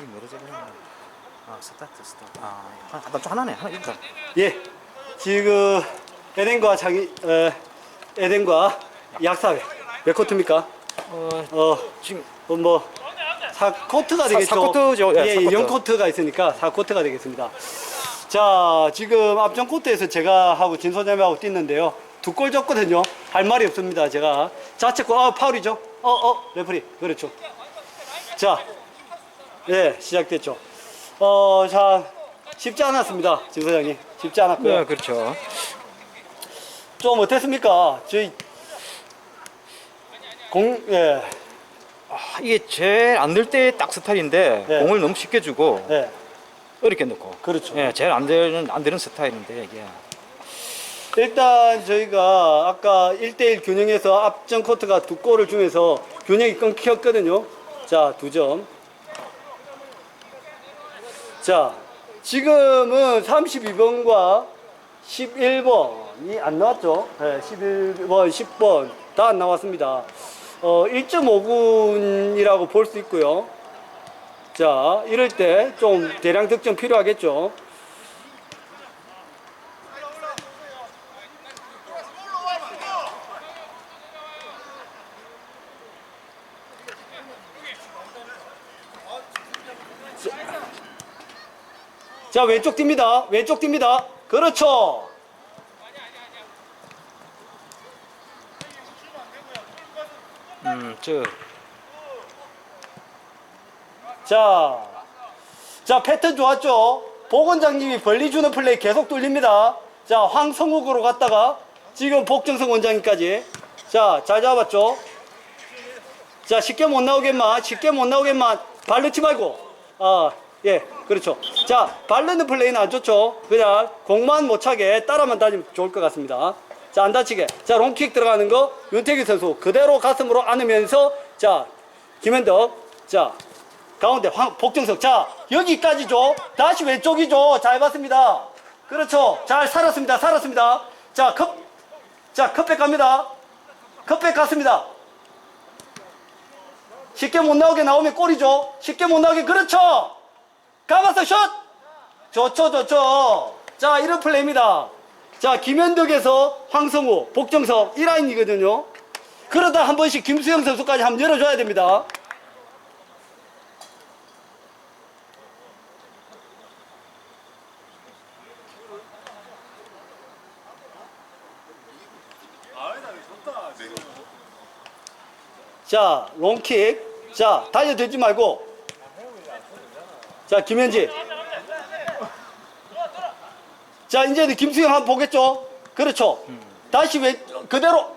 이 적용하냐? 아 스타트 스타트. 아 하나 좀 하나네 하나 일단. 예. 지금 에덴과 자기 어, 에덴과 약사회 몇 코트입니까? 어 어, 지금 어, 뭐 4코트가 되겠죠. 사 코트죠. 예, 예, 사 코트. 0코트가 있으니까 4코트가 되겠습니다. 자, 지금 앞전 코트에서 제가 하고 진소장님하고 뛰는데요. 두 골 졌거든요. 할 말이 없습니다. 제가 자책골 아, 파울이죠. 어, 어, 레프리. 그렇죠. 자. 예, 시작됐죠. 어, 자, 쉽지 않았습니다. 진 소장님. 쉽지 않았고요. 네 그렇죠. 좀 어땠습니까? 저희 공, 예, 아, 이게 제일 안 될 때 딱 스타일인데 네. 공을 너무 쉽게 주고 예, 어렵게 넣고. 그렇죠. 예, 제일 안 되는 안 되는 스타일인데 이게. 일단 저희가 아까 1대1 균형에서 앞전 코트가 두 골을 주면서 균형이 끊겼거든요. 자, 두 점. 자, 지금은 32번과 11번이 안 나왔죠. 네, 11번, 10번 다 안 나왔습니다. 어, 1.5분이라고 볼 수 있고요. 자, 이럴 때 좀 대량 득점 필요하겠죠. 자, 왼쪽 뜁니다. 왼쪽 뜁니다. 그렇죠. 음, 저 자, 자 패턴 좋았죠? 보건장님이 벌리 주는 플레이 계속 뚫립니다. 자, 황성욱으로 갔다가 지금 복정성 원장님까지. 자, 잘 잡았죠? 자, 쉽게 못 나오겠만, 쉽게 못 나오겠만, 발 넣지 말고. 아, 예, 그렇죠. 자, 발 넣는 플레이는 안 좋죠? 그냥 공만 못 차게 따라만 다니면 좋을 것 같습니다. 자, 안 다치게. 자, 롱킥 들어가는 거, 윤태기 선수 그대로 가슴으로 안으면서, 자, 김현덕. 자, 가운데 황, 복정석. 자, 여기까지죠. 다시 왼쪽이죠. 잘 봤습니다. 그렇죠. 잘 살았습니다. 살았습니다. 자, 컵, 자, 컵백 갑니다. 컵백 갔습니다. 쉽게 못 나오게 나오면 골이죠. 쉽게 못 나오게, 그렇죠. 가봤어, 슛! 좋죠, 좋죠. 자, 이런 플레이입니다. 자, 김현덕에서 황성우, 복정석, 이 라인이거든요. 그러다 한 번씩 김수영 선수까지 한번 열어줘야 됩니다. 자, 롱킥. 자, 달려들지 말고. 자, 김현지. 자, 이제 김수영 한번 보겠죠? 그렇죠. 다시 왜, 그대로.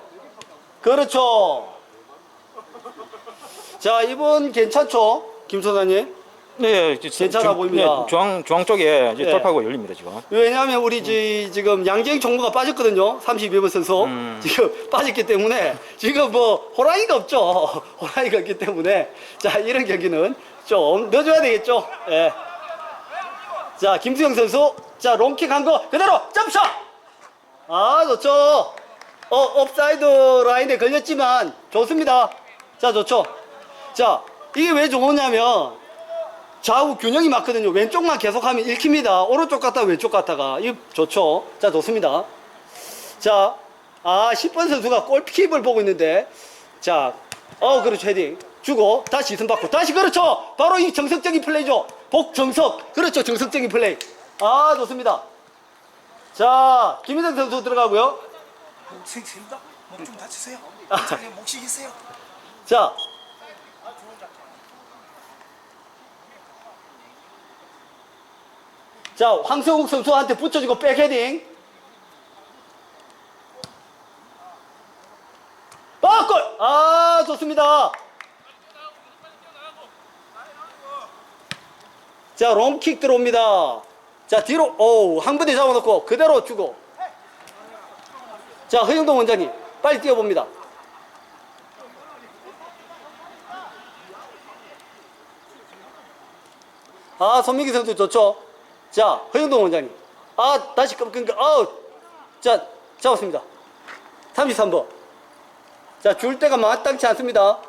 그렇죠. 자, 이번 괜찮죠? 김 소장님? 네, 저- 괜찮아 중- 보입니다. 네, 중앙 중앙 쪽에 이제 네. 돌파구가 열립니다 지금. 왜냐하면 우리 지, 지금 양재영 정보가 빠졌거든요. 32번 선수. 음. 지금 빠졌기 때문에 지금 뭐 호랑이가 없죠. 호랑이가 없기 때문에 자 이런 경기는 좀 넣어줘야 되겠죠. 예. 자 김수영 선수 자 롱킥 한 거 그대로 점샷. 아 좋죠. 어 업사이드 라인에 걸렸지만 좋습니다. 자 좋죠. 자 이게 왜 좋으냐면 좌우 균형이 맞거든요. 왼쪽만 계속하면 읽힙니다. 오른쪽 갔다가 왼쪽 갔다가. 이 좋죠. 자, 좋습니다. 자, 아, 10번 선수가 골킥을 보고 있는데, 자, 어, 그렇죠. 헤딩. 주고, 다시 이승 받고, 다시 그렇죠. 바로 이 정석적인 플레이죠. 복정석. 그렇죠. 정석적인 플레이. 아, 좋습니다. 자, 김희정 선수 들어가고요. 선생님다 목좀 다치세요. 아. 목 쉬겠어요. 자. 자, 황성욱 선수한테 붙여주고 백헤딩. 아, 골! 아, 좋습니다. 자, 롱킥 들어옵니다. 자, 뒤로, 오, 한 분에 잡아놓고 그대로 주고. 자, 허영동 원장님, 빨리 뛰어봅니다. 아, 손민기 선수 좋죠? 자, 허영동 원장님. 아, 다시 끔, 아우. 자, 잡았습니다. 33번. 자, 줄 때가 마땅치 않습니다.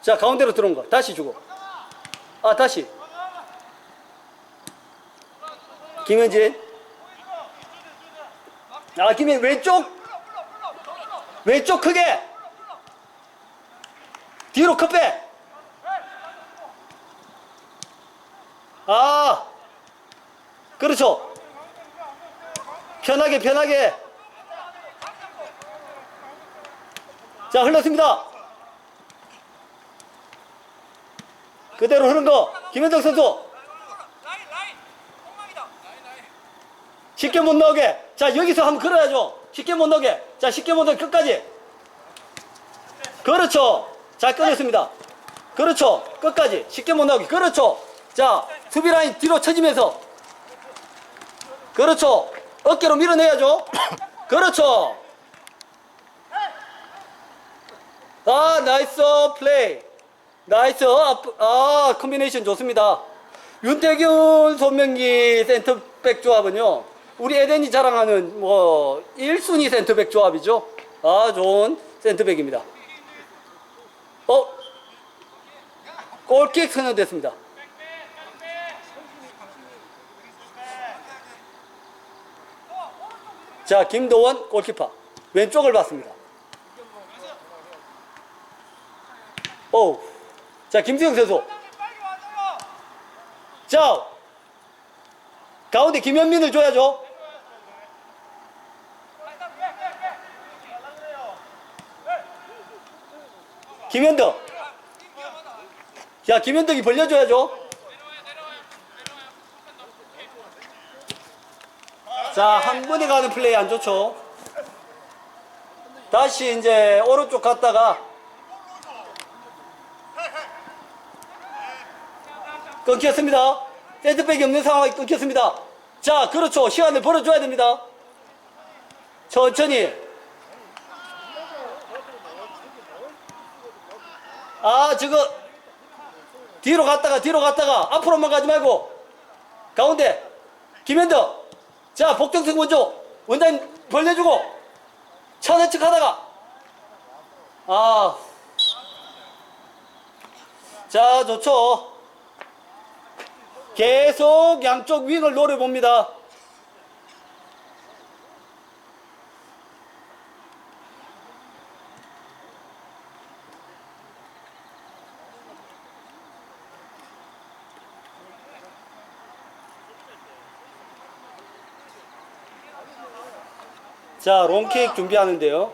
자, 가운데로 들어온 거. 다시 주고. 아, 다시. 김현진. 아, 김현 왼쪽. 왼쪽 크게. 뒤로 컵백. 아. 그렇죠. 편하게, 편하게. 자, 흘렀습니다. 그대로 흐른 거. 김현정 선수. 쉽게 못 나오게. 자, 여기서 한번 걸어야죠. 쉽게 못 나오게. 자, 쉽게 못 나오게 끝까지. 그렇죠. 잘 끊었습니다. 그렇죠. 끝까지. 쉽게 못 나오게. 그렇죠. 자, 수비 라인 뒤로 쳐지면서. 그렇죠. 어깨로 밀어내야죠. 그렇죠. 아, 나이스 플레이. 나이스. 아, 아, 컨비네이션 좋습니다. 윤태균, 손명기 센터백 조합은요. 우리 에덴이 자랑하는 뭐 1순위 센터백 조합이죠. 아, 좋은 센터백입니다. 어? 골킥 선언됐습니다. 자, 김도원 골키퍼. 왼쪽을 봤습니다. 오. 자, 김수영 선수. 자, 가운데 김현민을 줘야죠. 김현덕. 자, 김현덕이 벌려줘야죠. 자, 한 번에 가는 플레이 안 좋죠. 다시 이제 오른쪽 갔다가 끊겼습니다. 센터백이 없는 상황이 끊겼습니다. 자, 그렇죠. 시간을 벌어줘야 됩니다. 천천히. 아, 지금 뒤로 갔다가 뒤로 갔다가 앞으로만 가지 말고 가운데 김현덕. 자, 복정승 먼저 원장님 벌려주고 천회측 하다가 아. 자, 좋죠. 계속 양쪽 윙을 노려봅니다. 자, 롱킥 준비하는데요.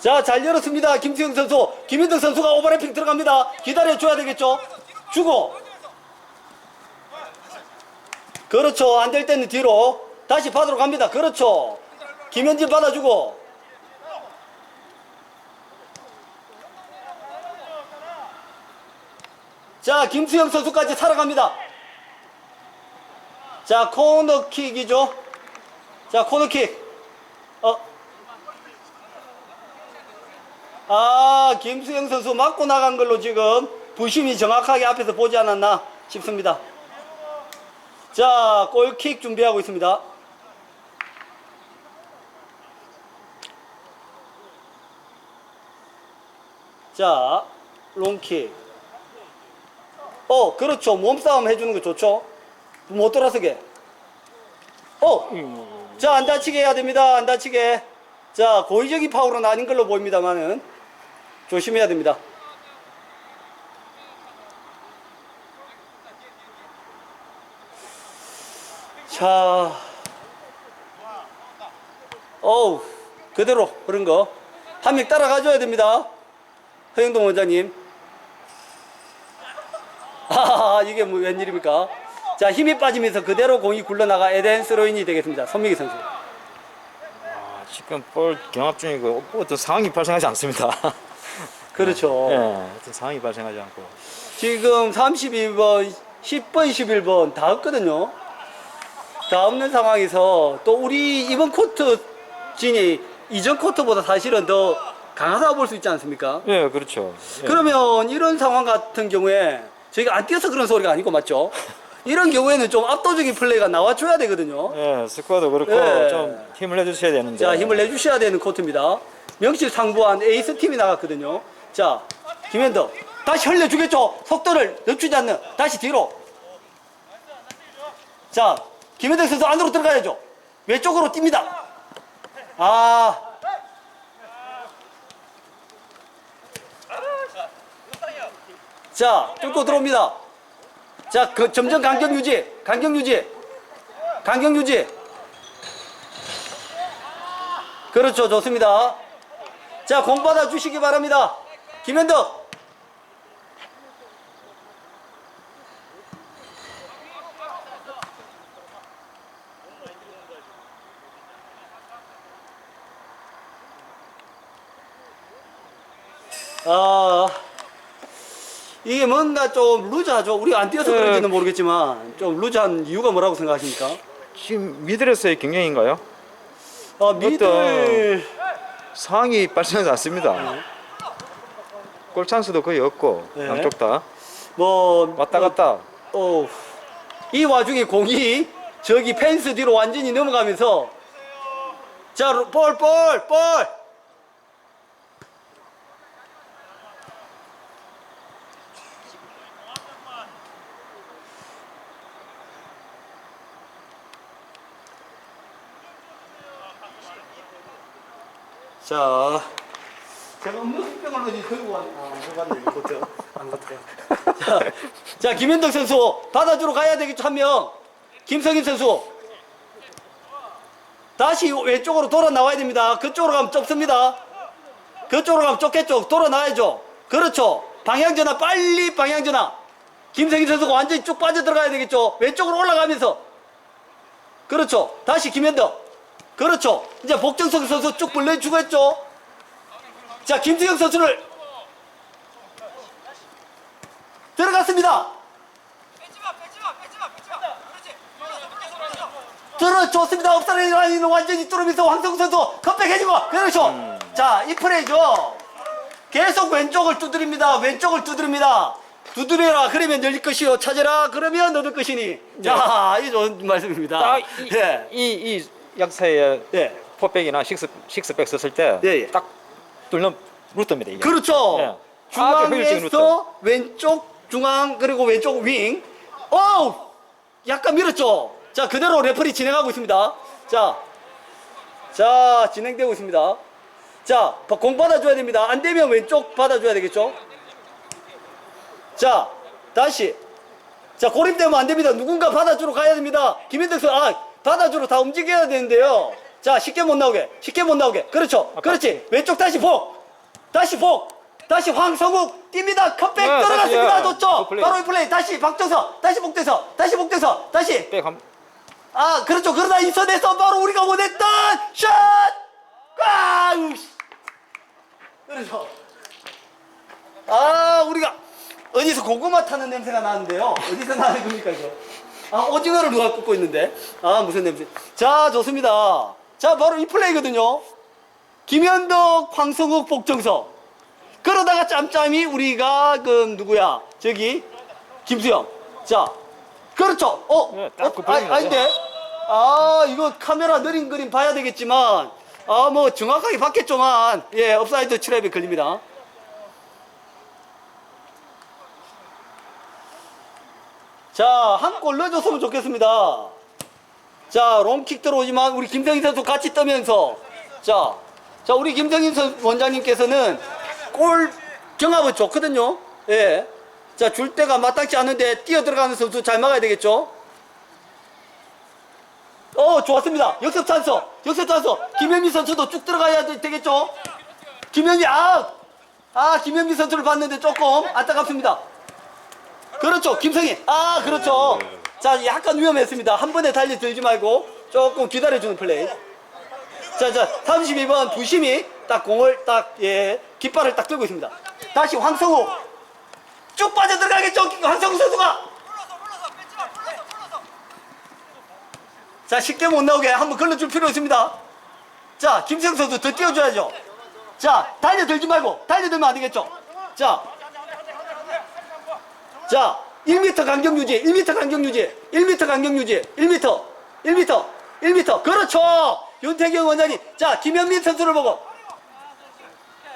자, 잘 열었습니다. 김수영 선수. 김인덕 선수가 오버래핑 들어갑니다. 기다려줘야 되겠죠? 주고. 그렇죠. 안 될 때는 뒤로. 다시 받으러 갑니다. 그렇죠. 김현진 받아주고. 자, 김수영 선수까지 살아갑니다. 자, 코너킥이죠. 자, 코너킥. 어. 아, 김수영 선수 맞고 나간 걸로 지금 부심이 정확하게 앞에서 보지 않았나 싶습니다. 자, 골킥 준비하고 있습니다. 자, 롱킥. 어, 그렇죠. 몸싸움 해주는 거 좋죠. 못 돌아서게. 어, 자, 안 다치게 해야 됩니다. 안 다치게. 자, 고의적인 파울은 아닌 걸로 보입니다만은 조심해야 됩니다. 자, 어우, 그대로 그런 거. 한 명 따라가줘야 됩니다. 허영동 원장님. 아, 이게 뭐 웬일입니까? 자, 힘이 빠지면서 그대로 공이 굴러나가 에덴 스로인이 되겠습니다. 손미기 선수. 아, 지금 볼 경합 중이고 어떤 상황이 발생하지 않습니다. 그렇죠. 예, 어떤 상황이 발생하지 않고. 지금 32번, 10번, 11번 다 없거든요. 다 없는 상황에서 또 우리 이번 코트 진이 이전 쿼터보다 사실은 더 강하다고 볼 수 있지 않습니까? 예, 그렇죠. 예. 그러면 이런 상황 같은 경우에 저희가 안 뛰어서 그런 소리가 아니고 맞죠? 이런 경우에는 좀 압도적인 플레이가 나와줘야 되거든요. 예, 스쿼드 그렇고 예. 좀 힘을 내주셔야 되는데. 자, 힘을 내주셔야 되는 코트입니다. 명실상부한 에이스 팀이 나갔거든요. 자, 김현덕. 다시 흘려주겠죠? 속도를 늦추지 않는. 다시 뒤로. 자, 김현덕 선수 안으로 들어가야죠. 왼쪽으로 뜁니다. 아. 자, 뚫고 들어옵니다. 자, 그 점점 간격 유지. 간격 유지. 간격 유지. 그렇죠. 좋습니다. 자, 공 받아 주시기 바랍니다. 김현덕. 아, 이게 뭔가 좀 루즈하죠. 우리 안 뛰어서 네. 그런지는 모르겠지만 좀 루즈한 이유가 뭐라고 생각하십니까? 지금 미들에서의 경쟁인가요? 어, 미들 상황이 발생하지 않습니다. 골 찬스도 거의 없고 네. 양쪽 다 뭐 왔다 갔다. 어, 이 와중에 공이 저기 펜스 뒤로 완전히 넘어가면서 자, 루- 볼, 볼, 볼! 자, 제가 음료수병을 어디 들고 왔, 아, 왔네, 이것도. 안 갔대요. 자, 자, 김현덕 선수 받아주러 가야 되겠죠, 한 명. 김성인 선수. 다시 왼쪽으로 돌아 나와야 됩니다. 그쪽으로 가면 좁습니다. 그쪽으로 가면 좁겠죠. 돌아 나와야죠. 그렇죠. 방향 전환, 빨리 방향 전환. 김성인 선수가 완전히 쭉 빠져 들어가야 되겠죠. 왼쪽으로 올라가면서. 그렇죠. 다시 김현덕. 그렇죠. 이제 복정석 선수 쭉 불러주고 했죠. 자, 김수영 선수를 들어갔습니다. 들어 좋습니다. 업사리 라인을 완전히 뚫으면서 황성우 선수 컵백해주고 그렇죠. 자, 이 플레이죠. 계속 왼쪽을 두드립니다. 왼쪽을 두드립니다. 두드려라 그러면 열릴 것이요. 찾아라 그러면 얻을 것이니. 자, 이 좋은 말씀입니다. 딱 이, 예. 이, 이 약사의 예. 포백이나 식스 식스백 썼을 때 예, 예. 딱 뚫는 루트입니다 이게. 그렇죠. 예. 아주 효율적인 루트. 중앙에서 왼쪽 중앙 그리고 왼쪽 윙. 어우! 약간 밀었죠. 자, 그대로 레퍼리 진행하고 있습니다. 자. 자, 진행되고 있습니다. 자, 공 받아줘야 됩니다. 안 되면 왼쪽 받아줘야 되겠죠? 자, 다시. 자, 고립되면 안 됩니다. 누군가 받아주러 가야 됩니다. 김현덕 선수, 아, 받아주러 다 움직여야 되는데요. 자, 쉽게 못 나오게. 쉽게 못 나오게. 그렇죠. 그렇지. 왼쪽 다시 폭. 다시 폭. 다시 황성욱 뜁니다. 컵백 네, 들어갔습니다. 다시, 예. 놓죠. 그 플레이. 바로 이 플레이. 다시 박정서. 다시 복대서. 다시 복대서. 다시. 백 한, 아, 그렇죠. 그러나 인선에서 바로 우리가 원했던 샷! 꽝! 그렇죠. 아, 우리가 어디서 고구마 타는 냄새가 나는데요. 어디서 나는 겁니까, 이거? 아, 오징어를 누가 굽고 있는데. 아, 무슨 냄새. 자, 좋습니다. 자, 바로 이 플레이거든요. 김현덕, 황성욱, 복정석. 그러다가 짬짬이 우리가 그 누구야? 저기 김수영. 자, 그렇죠. 어, 네, 딱 어, 그 아, 거죠. 아닌데. 아, 이거 카메라 느린 그림 봐야 되겠지만, 아, 뭐 정확하게 봤겠지만, 예, 업사이드 트랩에 걸립니다. 자, 한 골 넣어줬으면 좋겠습니다. 자, 롱킥 들어오지만 우리 김성인 선수 같이 떠면서 자, 자 우리 김성인 선 원장님께서는 골 경합은 좋거든요. 예. 자, 줄 때가 마땅치 않은데 뛰어 들어가는 선수 잘 막아야 되겠죠. 어, 좋았습니다. 역습 찬스. 역습 찬스. 김현미 선수도 쭉 들어가야 되- 되겠죠. 김현미 아, 아 김현미 선수를 봤는데 조금 안타깝습니다. 그렇죠. 김성희. 아, 그렇죠. 자, 약간 위험했습니다. 한 번에 달리 들지 말고 조금 기다려주는 플레이. 자, 자, 32번 부심이 딱 공을 딱, 예, 깃발을 딱 들고 있습니다. 다시 황성우. 쭉 빠져 들어가겠죠. 황성우 선수가. 자, 쉽게 못 나오게 한번 걸러줄 필요 있습니다. 자, 김수영 선수 더 뛰어줘야죠. 자, 달려들지 말고, 달려들면 안 되겠죠. 자, 자, 1m 간격 유지, 1m 간격 유지, 1m 간격 유지, 1m, 1m, 1m. 그렇죠. 윤태경 원장님. 자, 김현민 선수를 보고.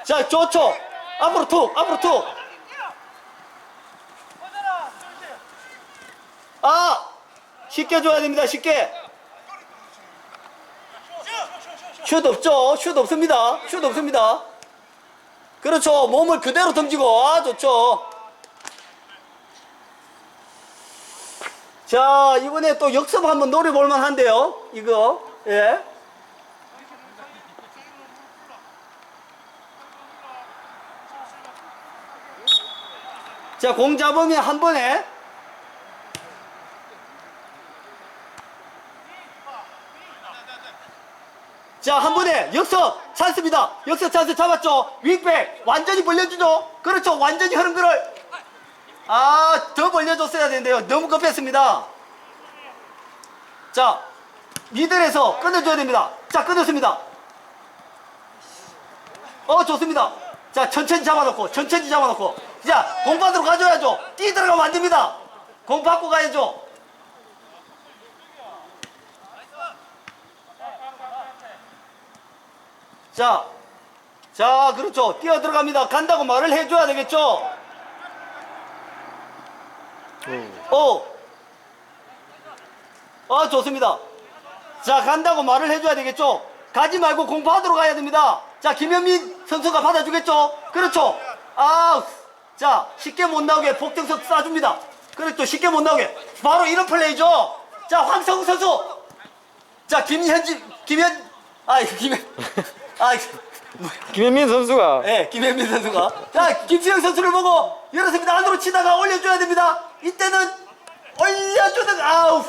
자, 좋죠. 앞으로 툭, 앞으로 툭. 아, 쉽게 줘야 됩니다. 쉽게. 슛 없죠? 슛 없습니다. 슛 없습니다. 그렇죠. 몸을 그대로 던지고, 아, 좋죠. 자, 이번에 또 역습 한번 노려볼 만한데요. 이거, 예. 자, 공 잡으면 한 번에. 자, 한 번에 역습 찬스입니다. 역습 찬스 잡았죠. 윙백 완전히 벌려주죠. 그렇죠. 완전히 흐름들을 아, 더 벌려줬어야 되는데요. 너무 급했습니다. 자, 미들에서 끊어줘야 됩니다. 자, 끊었습니다. 어, 좋습니다. 자, 천천히 잡아놓고, 천천히 잡아놓고. 자, 공 받으러 가줘야죠. 뛰 들어가면 안 됩니다. 공 받고 가야죠. 자, 자, 그렇죠. 뛰어 들어갑니다. 간다고 말을 해줘야 되겠죠. 오. 어, 좋습니다. 자, 간다고 말을 해줘야 되겠죠? 가지 말고 공 받으러 가야 됩니다. 자, 김현민 선수가 받아주겠죠? 그렇죠. 아, 자, 쉽게 못 나오게 복정석 쏴줍니다. 그렇죠. 쉽게 못 나오게. 바로 이런 플레이죠. 자, 황성우 선수. 자, 김현진, 김현, 아, 김현, 아, 김현민 선수가 예, 김현민 선수가. 자, 김수영 선수를 보고 열었습니다. 안으로 치다가 올려줘야 됩니다. 이때는 올려주는, 아우.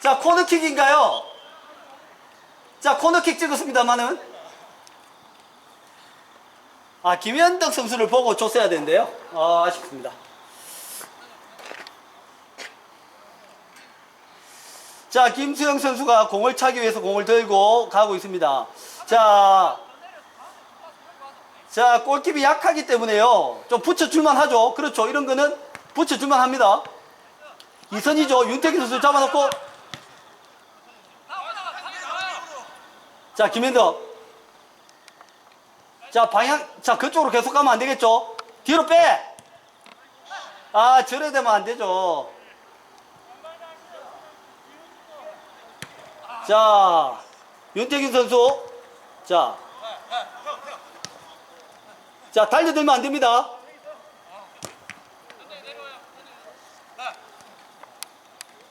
자, 코너킥인가요? 자, 코너킥 찍었습니다만은. 아, 김현덕 선수를 보고 줬어야 되는데요. 아, 아쉽습니다. 자, 김수영 선수가 공을 차기 위해서 공을 들고 가고 있습니다. 자, 자, 골킵이 약하기 때문에요. 좀 붙여줄만 하죠. 그렇죠. 이런 거는 붙여줄만 합니다. 이선이죠. 윤태기 선수 잡아놓고. 자, 김현덕. 자, 방향, 자, 그쪽으로 계속 가면 안 되겠죠. 뒤로 빼! 아, 저래 되면 안 되죠. 자, 윤태균 선수. 자. 자, 달려들면 안 됩니다.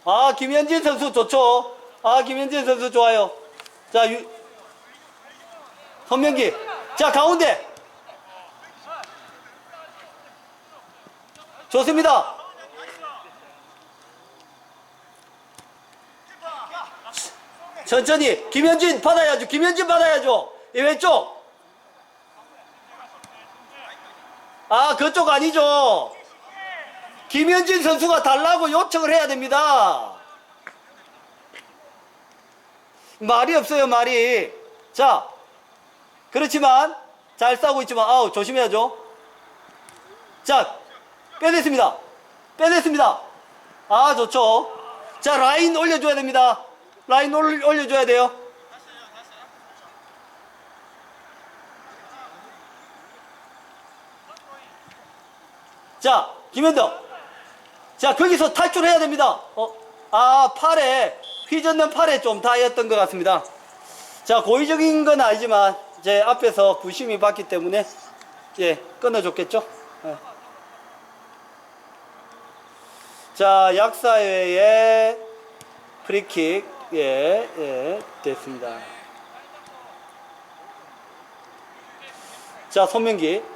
아, 김현진 선수 좋죠. 아, 김현진 선수 좋아요. 자, 유, 선명기. 자, 가운데. 좋습니다. 천천히 김현진 받아야죠. 김현진 받아야죠. 이 왼쪽. 아 그쪽 아니죠. 김현진 선수가 달라고 요청을 해야 됩니다. 말이 없어요 말이. 자 그렇지만 잘 싸우고 있지만 아우 조심해야죠. 자 빼냈습니다. 빼냈습니다. 아 좋죠. 자 라인 올려줘야 됩니다. 라인 올, 올려줘야 돼요. 자, 김현덕. 자, 거기서 탈출해야 됩니다. 어, 아, 팔에, 휘젓는 팔에 좀 닿았던 것 같습니다. 자, 고의적인 건 아니지만, 제 앞에서 부심이 받기 때문에, 예, 끊어줬겠죠? 예. 자, 약사회의 프리킥, 예, 예, 됐습니다. 자, 손명기.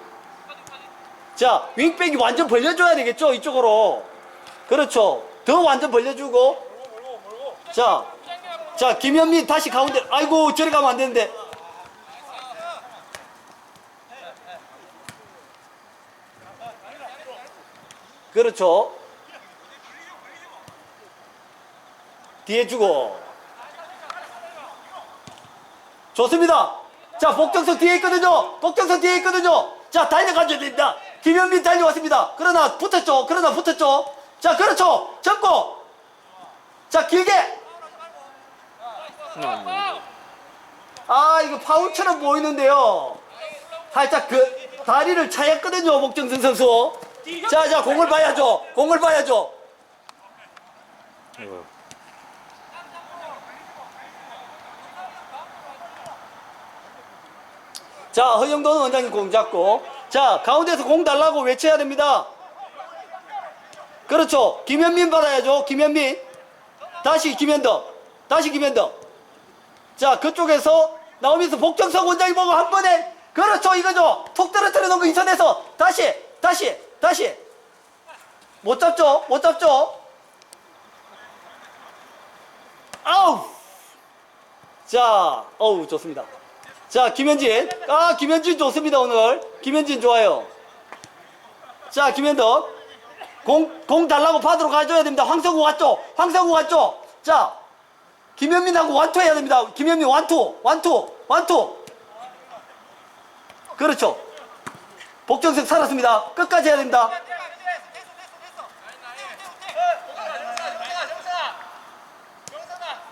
자, 윙백이 완전 벌려줘야 되겠죠? 이쪽으로. 그렇죠. 더 완전 벌려주고. 자, 자, 김현민 다시 가운데. 아이고, 저리 가면 안 되는데. 그렇죠. 뒤에 주고. 좋습니다. 자, 복정석 뒤에 있거든요. 복정석 뒤에 있거든요. 자, 달려가줘야 됩니다. 김현민 달려왔습니다. 그러나 붙었죠. 그러나 붙었죠. 자, 그렇죠. 접고. 자, 길게. 아, 이거 파울처럼 보이는데요. 살짝 그 다리를 차였거든요. 복정승 선수. 자, 자, 공을 봐야죠. 공을 봐야죠. 자, 허영돈 원장님 공 잡고. 자, 가운데서 공 달라고 외쳐야 됩니다. 그렇죠. 김현민 받아야죠. 김현민. 다시 김현덕. 다시 김현덕. 자, 그쪽에서 나오면서 복정석 원장이 보고 한 번에. 그렇죠. 이거죠. 톡 떨어뜨려 놓은 거 인천에서. 다시, 다시, 다시. 못 잡죠. 못 잡죠. 아우. 자, 어우, 좋습니다. 자, 김현진. 아, 김현진 좋습니다, 오늘. 김현진 좋아요. 자, 김현덕. 공, 공 달라고 받으러 가줘야 됩니다. 황성우 왔죠? 황성우 왔죠? 자, 김현민하고 완투 해야 됩니다. 김현민 완투, 완투, 완투. 그렇죠. 복정석 살았습니다. 끝까지 해야 됩니다.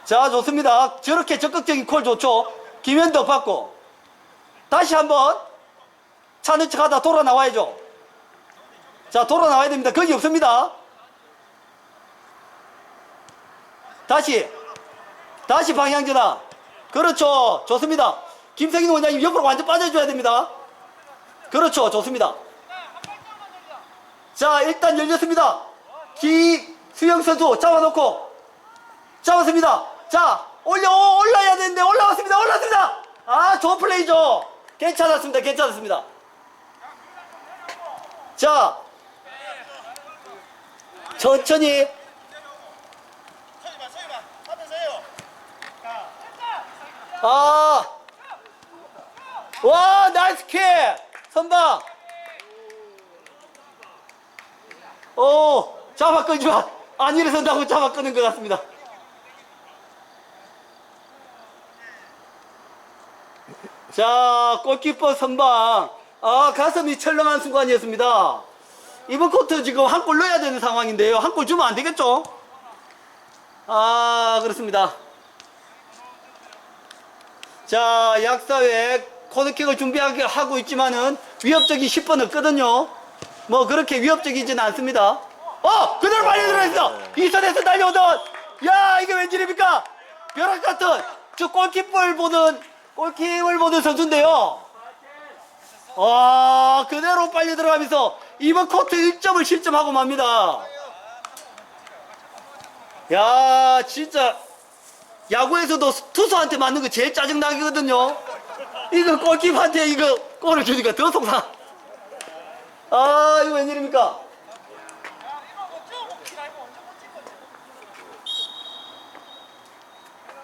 자, 좋습니다. 저렇게 적극적인 콜 좋죠. 김현덕 받고. 다시 한번 차는 척 하다 돌아 나와야죠. 자, 돌아 나와야 됩니다. 거기 없습니다. 다시. 다시 방향 전환. 그렇죠. 좋습니다. 김성인 원장님 옆으로 완전 빠져줘야 됩니다. 그렇죠. 좋습니다. 자, 일단 열렸습니다. 기 수영 선수 잡아놓고. 잡았습니다. 자, 올려, 올라야 되는데, 올라왔습니다. 올라왔습니다. 아, 좋은 플레이죠. 괜찮았습니다. 괜찮았습니다. 자, 천천히. 아, 와, 나이스 킥! 선방! 오, 잡아 끄지 마! 안 일어선다고 잡아 끄는 것 같습니다. 자, 골키퍼 선방. 아, 가슴이 철렁한 순간이었습니다. 이번 코트 지금 한 골 넣어야 되는 상황인데요. 한 골 주면 안 되겠죠? 아, 그렇습니다. 자, 약사회 코너킥을 준비하고 있지만은 위협적이 10번 없거든요. 뭐 그렇게 위협적이진 않습니다. 어! 그대로 빨리 들어있어! 이 선에서 달려오던! 야, 이게 웬일입니까? 벼락 같은 저 골키퍼를 보는, 골키퍼를 보는 선수인데요. 와, 그대로 빨리 들어가면서 이번 코트 1점을 실점하고 맙니다. 야, 진짜 야구에서도 투수한테 맞는 거 제일 짜증나거든요. 이거 골키퍼한테 이거 골을 주니까 더 속상. 아, 이거 웬일입니까?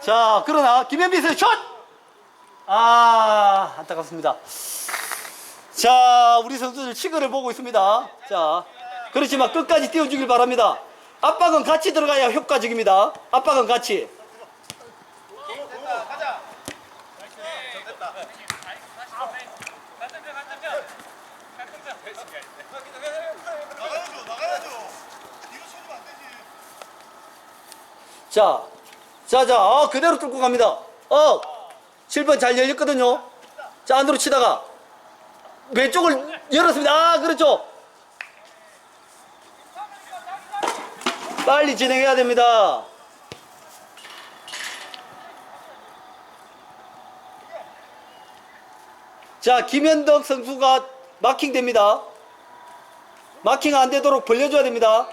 자, 그러나 김현빈 선수 슛! 아, 안타깝습니다. 자, 우리 선수들 치근을 보고 있습니다. 자, 그렇지만 끝까지 띄워주길 바랍니다. 압박은 같이 들어가야 효과적입니다. 압박은 같이. 자, 자, 자, 어, 그대로 뚫고 갑니다. 어, 7번 잘 열렸거든요. 자, 안으로 치다가 왼쪽을 열었습니다. 아, 그렇죠. 빨리 진행해야 됩니다. 자, 김현덕 선수가 마킹됩니다. 마킹 안 되도록 벌려줘야 됩니다.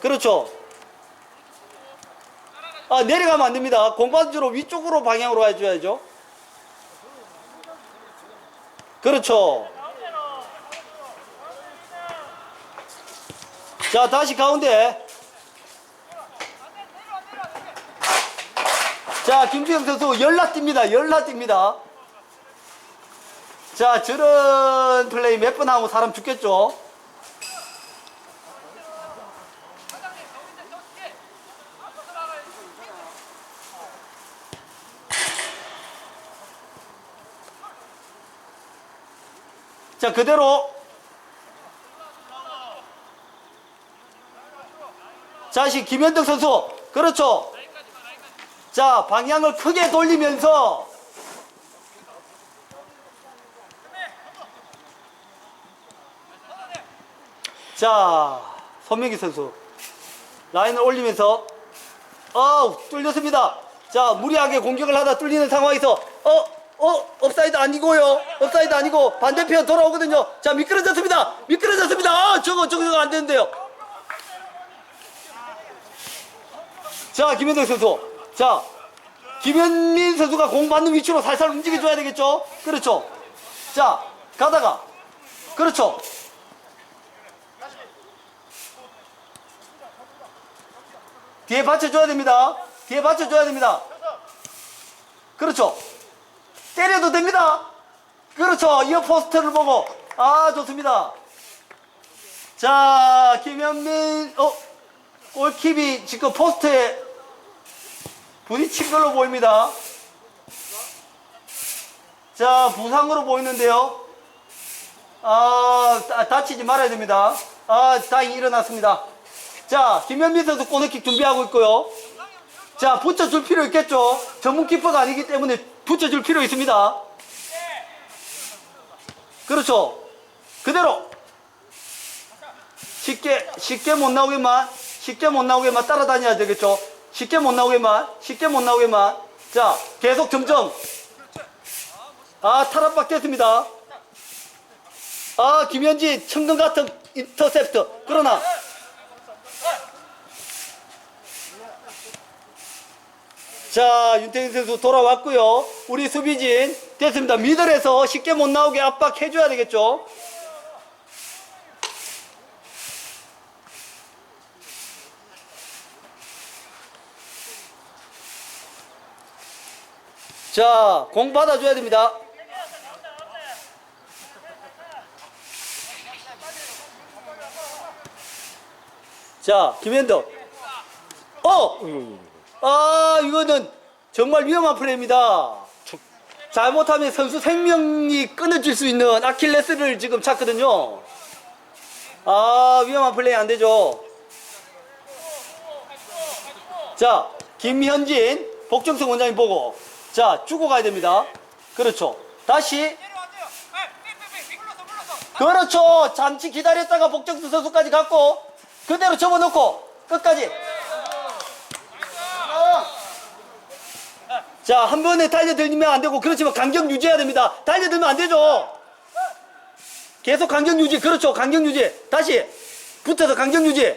그렇죠. 아, 내려가면 안 됩니다. 공반주로 위쪽으로 방향으로 해줘야죠. 그렇죠. 자, 다시 가운데. 자, 김주영 선수 열라 뜁니다. 열라 뜁니다. 자, 저런 플레이 몇 번 하고 사람 죽겠죠? 자, 그대로. 자, 다시 김현덕 선수. 그렇죠. 자, 방향을 크게 돌리면서. 자, 손명기 선수. 라인을 올리면서. 어, 뚫렸습니다. 자, 무리하게 공격을 하다 뚫리는 상황에서, 어, 어, 업사이드 아니고요. 업사이드 아니고 반대편 돌아오거든요. 자, 미끄러졌습니다. 미끄러졌습니다. 아, 저거, 저거, 저거 안 되는데요. 자, 김현덕 선수. 자, 김현민 선수가 공 받는 위치로 살살 움직여줘야 되겠죠? 그렇죠. 자, 가다가. 그렇죠. 뒤에 받쳐줘야 됩니다. 뒤에 받쳐줘야 됩니다. 그렇죠. 때려도 됩니다. 그렇죠. 이어 포스트를 보고. 아, 좋습니다. 자, 김현민, 어, 골킵이 지금 포스트에 부딪힌 걸로 보입니다. 자, 부상으로 보이는데요. 아, 다- 다치지 말아야 됩니다. 아, 다행히 일어났습니다. 자, 김현민 선수 코너킥 준비하고 있고요. 자, 붙여줄 필요 있겠죠? 전문 키퍼가 아니기 때문에 붙여줄 필요 있습니다. 그렇죠. 그대로. 쉽게, 쉽게 못 나오게만, 쉽게 못 나오게만 따라다녀야 되겠죠? 쉽게 못 나오게만, 쉽게 못 나오게만. 자, 계속 점점. 아, 탈압박됐습니다. 아, 김현지, 청금 같은 인터셉트. 그러나, 자, 윤태인 선수 돌아왔고요. 우리 수비진 됐습니다. 미들에서 쉽게 못 나오게 압박해 줘야 되겠죠. 자, 공 받아 줘야 됩니다. 자, 김현덕. 어! 아, 이거는 정말 위험한 플레이입니다. 잘못하면 선수 생명이 끊어질 수 있는 아킬레스를 지금 찾거든요. 아, 위험한 플레이 안 되죠. 자, 김현진, 복정성 원장님 보고. 자, 주고 가야 됩니다. 그렇죠. 다시. 그렇죠. 잠시 기다렸다가 복정수 선수까지 갖고, 그대로 접어놓고, 끝까지. 자, 한 번에 달려들면 안 되고, 그렇지만 간격 유지해야 됩니다. 달려들면 안 되죠. 계속 간격 유지. 그렇죠. 간격 유지. 다시. 붙어서 간격 유지.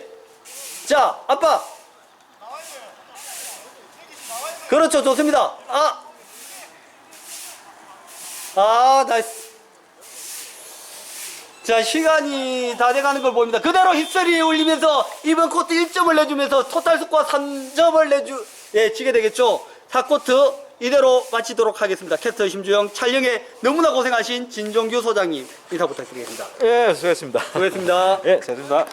자, 아빠. 그렇죠. 좋습니다. 아. 아, 나이스. 자, 시간이 다 돼가는 걸 보입니다. 그대로 힙스리에 올리면서 이번 코트 1점을 내주면서 토탈 스코어 3점을 내주, 예, 지게 되겠죠. 4코트 이대로 마치도록 하겠습니다. 캐스터 심주영 촬영에 너무나 고생하신 진종규 소장님 인사 부탁드리겠습니다. 예, 수고했습니다. 수고했습니다. 예, 잘했습니다.